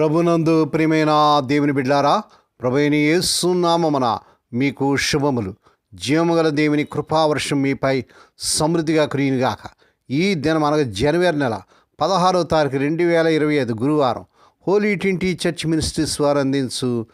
ప్రభునందు ప్రియమైన దేవుని బిడ్లారా ప్రభుని యేసునామమున మీకు శుభములు. జీవముగల దేవుని కృపావర్షం మీపై సమృద్ధిగా కురియునిగాక. ఈ దినం అనగా జనవరి నెల పదహారవ తారీఖు రెండు వేల ఇరవై ఐదు గురువారం హోలీ ట్వంటీ చర్చ్ మినిస్ట్రీస్ వారు అందించు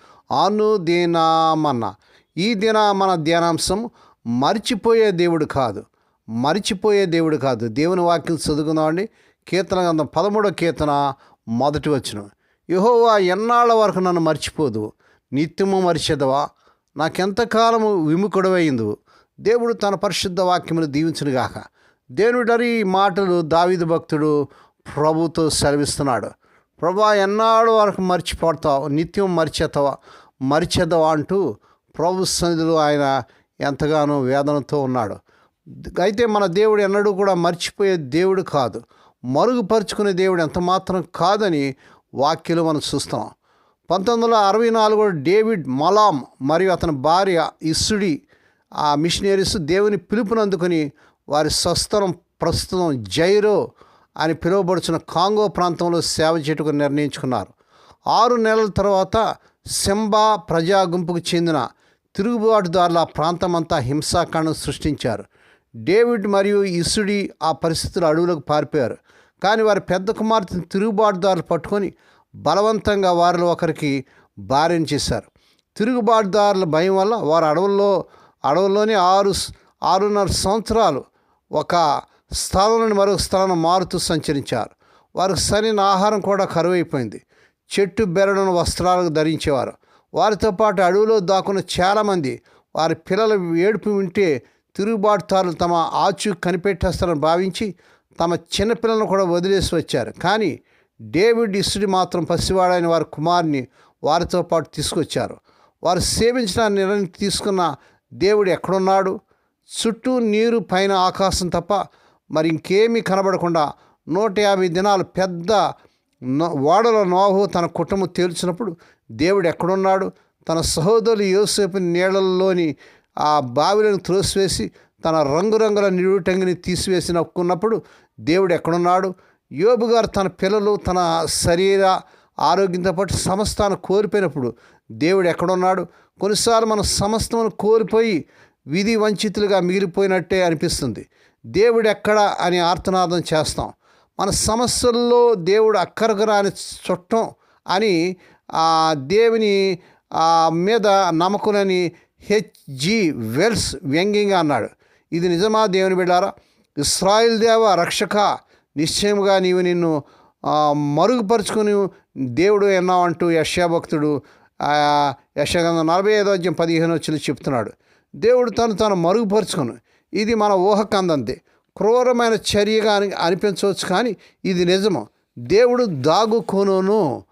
అనుదీనామన్న. ఈ దిన మన ధ్యానాంశం మర్చిపోయే దేవుడు కాదు మరిచిపోయే దేవుడు కాదు. దేవుని వాక్యం చదువుకుందామండి. కీర్తన గంధం పదమూడో కీర్తన మొదటి వచ్చిన యహోవా ఎన్నాళ్ళ వరకు నన్ను మర్చిపోదు? నిత్యము మరిచెదవా? నాకెంతకాలము విముఖుడవైందు? దేవుడు తన పరిశుద్ధ వాక్యమును దీవించునుగాక. దేవుడరి ఈ మాటలు దావిదు భక్తుడు ప్రభుతో సెలవిస్తున్నాడు. ప్రభా ఎన్నాళ్ళ వరకు మర్చిపోతావు? నిత్యం మరిచేతావా? మరిచేద్దావా అంటూ ప్రభు సన్నిధిలో ఆయన ఎంతగానో వేదనతో ఉన్నాడు. అయితే మన దేవుడు ఎన్నడూ కూడా మర్చిపోయే దేవుడు కాదు. మరుగుపరుచుకునే దేవుడు ఎంత మాత్రం కాదని వాక్యలు మనం చూస్తున్నాం పంతొమ్మిది వందల అరవై నాలుగు డేవిడ్ మలాం మరియు అతని భార్య ఇస్సుడి ఆ మిషనరీస్ దేవుని పిలుపునందుకుని వారి స్వస్థలం ప్రస్తుతం జైరో అని పిలువబడుచున్న కాంగో ప్రాంతంలో సేవ చేటుకు నిర్ణయించుకున్నారు. ఆరు నెలల తర్వాత సెంబా ప్రజా గుంపుకు చెందిన తిరుగుబాటుదారుల ఆ ప్రాంతమంతా హింసాకాండం సృష్టించారు. డేవిడ్ మరియు ఇసుడి ఆ పరిస్థితులు అడవులకు పారిపోయారు. కానీ వారి పెద్ద కుమార్తెను తిరుగుబాటుదారులు పట్టుకొని బలవంతంగా వారిలో ఒకరికి భార్యం చేశారు. తిరుగుబాటుదారుల భయం వల్ల వారు అడవుల్లో అడవుల్లోనే ఆరు ఆరున్నర సంవత్సరాలు ఒక స్థలం నుండి మరొక స్థలం మారుతూ సంచరించారు. వారికి సరైన ఆహారం కూడా కరువైపోయింది. చెట్టు బెరడును వస్త్రాలు ధరించేవారు. వారితో పాటు అడవిలో దాక్కున్న చాలామంది వారి పిల్లల ఏడుపు వింటే తిరుగుబాటుదారులు తమ ఆచు కనిపెట్టేస్తారని భావించి తమ చిన్నపిల్లలను కూడా వదిలేసి వచ్చారు. కానీ డేవిడ్ ఇసుడి మాత్రం పసివాడైన వారి కుమారుని వారితో పాటు తీసుకొచ్చారు. వారు సేవించిన నిర్ణయం తీసుకున్న దేవుడు ఎక్కడున్నాడు? చుట్టూ నీరు పైన ఆకాశం తప్ప మరి ఇంకేమీ కనబడకుండా నూట యాభై దినాలు పెద్ద నో- ఓడలో నోహు తన కుటుంబం తేల్చినప్పుడు దేవుడు ఎక్కడున్నాడు? తన సహోదరులు యోసేపు నీళ్ళల్లోని ఆ బావిలను త్రోసివేసి తన రంగురంగుల నిడుటంగిని తీసివేసి నొక్కున్నప్పుడు దేవుడు ఎక్కడున్నాడు? యోబు గారు తన పిల్లలు తన శరీర ఆరోగ్యంతో పాటు సమస్తాన్ని కోల్పోయినప్పుడు దేవుడు ఎక్కడున్నాడు? కొన్నిసార్లు మన సమస్తమును కోల్పోయి విధి వంచితులుగా మిగిలిపోయినట్టే అనిపిస్తుంది. దేవుడు ఎక్కడ అని ఆర్తనాదం చేస్తాం. మన సమస్యల్లో దేవుడు అక్కరకు రాని చుట్టం అని ఆ దేవుని మీద నమ్మకులని హెచ్జి వెల్స్ వ్యంగ్యంగా అన్నాడు. ఇది నిజమా దేవుని బిడ్డారా? ఇస్రాయిల్ దేవ రక్షక నిశ్చయముగా నీవు నిన్ను మరుగుపరుచుకుని దేవుడు ఎన్నావంటూ యశాభక్తుడు యశగంధ నలభై ఐదో అధ్యాయం పదిహేను వచ్చిన చెప్తున్నాడు. దేవుడు తను తను మరుగుపరుచుకును ఇది మన ఊహకందంతే క్రూరమైన చర్యగా అని అనిపించవచ్చు కానీ ఇది నిజము. దేవుడు దాగుకొనును.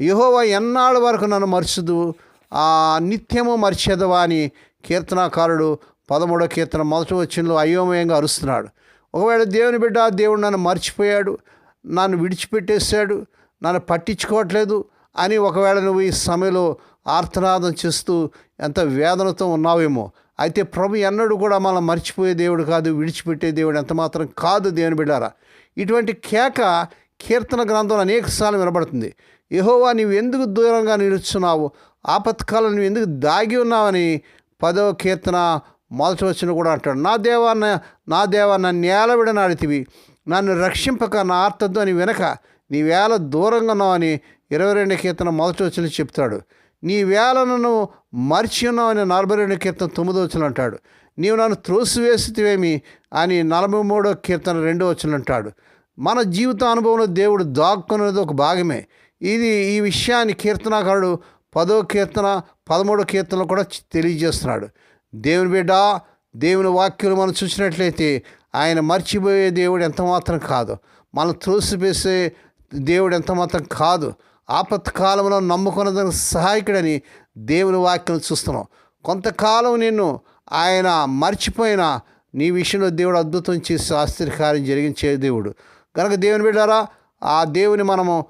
యహోవా ఎన్నాళ్ళ వరకు నన్ను మర్చుదు? ఆ నిత్యము మర్చేదవా అని కీర్తనాకారుడు పదమూడో కీర్తన మొదటి వచ్చినలో అయోమయంగా అరుస్తున్నాడు. ఒకవేళ దేవుని బిడ్డ దేవుడు నన్ను మర్చిపోయాడు నన్ను విడిచిపెట్టేశాడు నన్ను పట్టించుకోవట్లేదు అని ఒకవేళ నువ్వు ఈ సమయంలో ఆర్తనాదం చేస్తూ ఎంత వేదనతో ఉన్నావేమో అయితే ప్రభు ఎన్నడూ కూడా మనం మర్చిపోయే దేవుడు కాదు విడిచిపెట్టే దేవుడు ఎంత మాత్రం కాదు దేవుని బిడ్డారా. ఇటువంటి కేక కీర్తన గ్రంథంలో అనేకసార్లు వినబడుతుంది. యహోవా నీవు ఎందుకు దూరంగా నిలుచున్నావు? ఆపత్కాలం నువ్వు ఎందుకు దాగి ఉన్నావని పదవ కీర్తన మొదటి వచ్చిన కూడా అంటాడు నా దేవా నా- నా దేవా నన్ను నేలవిడనాడితివి నన్ను రక్షింపక నా ఆర్తతో అని వెనక. నీ వేళ దూరంగా ఉన్నావని ఇరవై రెండు కీర్తన మొదటి వచ్చిన చెప్తాడు. నీ వేళను మర్చి ఉన్నావని నలభై రెండు కీర్తన తొమ్మిదో వచ్చిన అంటాడు. నీవు నన్ను త్రోసివేసివేమి అని నలభై మూడో కీర్తన రెండో వచ్చిన అంటాడు. మన జీవిత అనుభవంలో దేవుడు దాక్కునేది ఒక భాగమే. ఇది ఈ విషయాన్ని కీర్తనాకారుడు పదో కీర్తన పదమూడో కీర్తనలో కూడా తెలియజేస్తున్నాడు. దేవుని బిడ్డ దేవుని వాక్యులు మనం చూసినట్లయితే ఆయన మర్చిపోయే దేవుడు ఎంత మాత్రం కాదు. మనం త్రోసిపేసే దేవుడు ఎంత మాత్రం కాదు. ఆపత్కాలంలో నమ్ముకున్నదానికి సహాయకుడని దేవుని వాక్యం చూస్తున్నాం. కొంతకాలం నిన్ను ఆయన మర్చిపోయిన నీ విషయంలో దేవుడు అద్భుతం చేసి ఆశ్చర్యకార్యం జరిగించే దేవుడు. కనుక దేవుని బిడ్డారా ఆ దేవుని మనము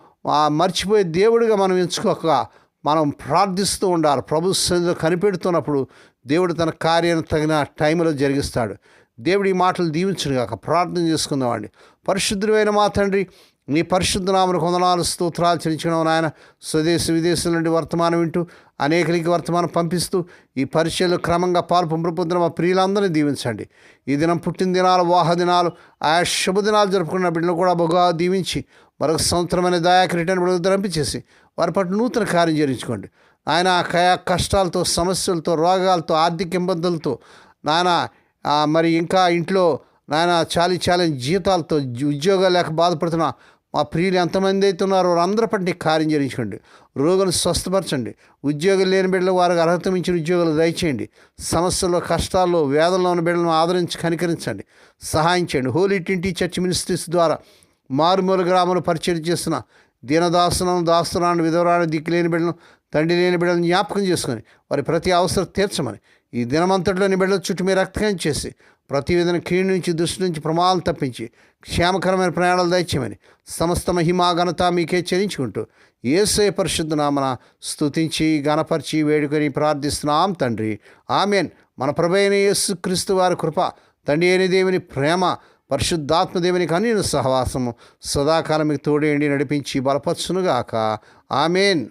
మర్చిపోయే దేవుడిగా మనం ఎంచుకోక మనం ప్రార్థిస్తూ ఉండాలి. ప్రభు సన్నిధిలో కనిపెడుతున్నప్పుడు దేవుడు తన కార్యాన్ని తగిన టైంలో జరిగిస్తాడు. దేవుడి ఈ మాటలు దీవించును కాక ప్రార్థన చేసుకుందామండి పరిశుద్ధుడైన మా తండ్రి నీ పరిశుద్ధ నామను కొందనాలు స్తోత్రాలు చెల్లించడం నాయన. స్వదేశ విదేశాల నుండి వర్తమానం వింటూ అనేకరికి వర్తమానం పంపిస్తూ ఈ పరిచయలు క్రమంగా పాలు పొందుతున్న మా ప్రియులందరినీ దీవించండి. ఈ దినం పుట్టిన దినాలు వాహ దినాలు ఆయా శుభదినాలు జరుపుకున్న బిడ్డలు కూడా బహుగా దీవించి మరొక సంవత్సరమైన దయాకరిటని బిడ్డలు ధరింపచేసి వారి పట్ల నూతన కార్యం చేయించుకోండి. ఆయన కయా కష్టాలతో సమస్యలతో రోగాలతో ఆర్థిక ఇబ్బందులతో నాయన మరి ఇంకా ఇంట్లో నాయన చాలి చాలని జీతాలతో ఉద్యోగాలు లేక బాధపడుతున్న మా ప్రియులు ఎంతమంది అయితే ఉన్నారో వారందరి పట్ల కార్యం చేయించుకోండి. రోగులను స్వస్థపరచండి. ఉద్యోగం లేని బిడ్డలు వారికి అర్హత మించిన ఉద్యోగాలు దయచేయండి. సమస్యల్లో కష్టాల్లో వేదనలో ఉన్న బిడ్డలను ఆదరించి కనికరించండి. సహాయం చేయండి. హోలీ టింటి చర్చ్ మినిస్ట్రీస్ ద్వారా మారుమూల గ్రామంలో పరిచయం చేస్తున్న దీనదాసనం దాస్తురాన్ని విధవరాన్ని దిక్కులేని బిడ్డను తండ్రి లేని బిడ్డలను జ్ఞాపకం చేసుకొని వారి ప్రతి అవసరం తీర్చమని ఈ దినమంతటిలోని బిడ్డల చుట్టూ మీరు రక్తం చేసి ప్రతి విధన కీడు నుంచి దృష్టి నుంచి ప్రమాదాలు తప్పించి క్షేమకరమైన ప్రయాణాలు దయచేయమని సమస్త మహిమా ఘనత మీకే చెల్లించుకుంటూ ఏసే పరిశుద్ధ నామన స్తుతించి గణపరిచి వేడుకొని ప్రార్థిస్తున్నాం తండ్రి. ఆమెన్. మన ప్రభైన యేసు క్రీస్తు వారి కృప తండ్రి అయిన దేవుని ప్రేమ పరిశుద్ధాత్మదేవుని కానీ కనీన సహవాసము. సదాకాలం మీకు తోడేండి నడిపించి బలపరచునుగాక. ఆమెన్.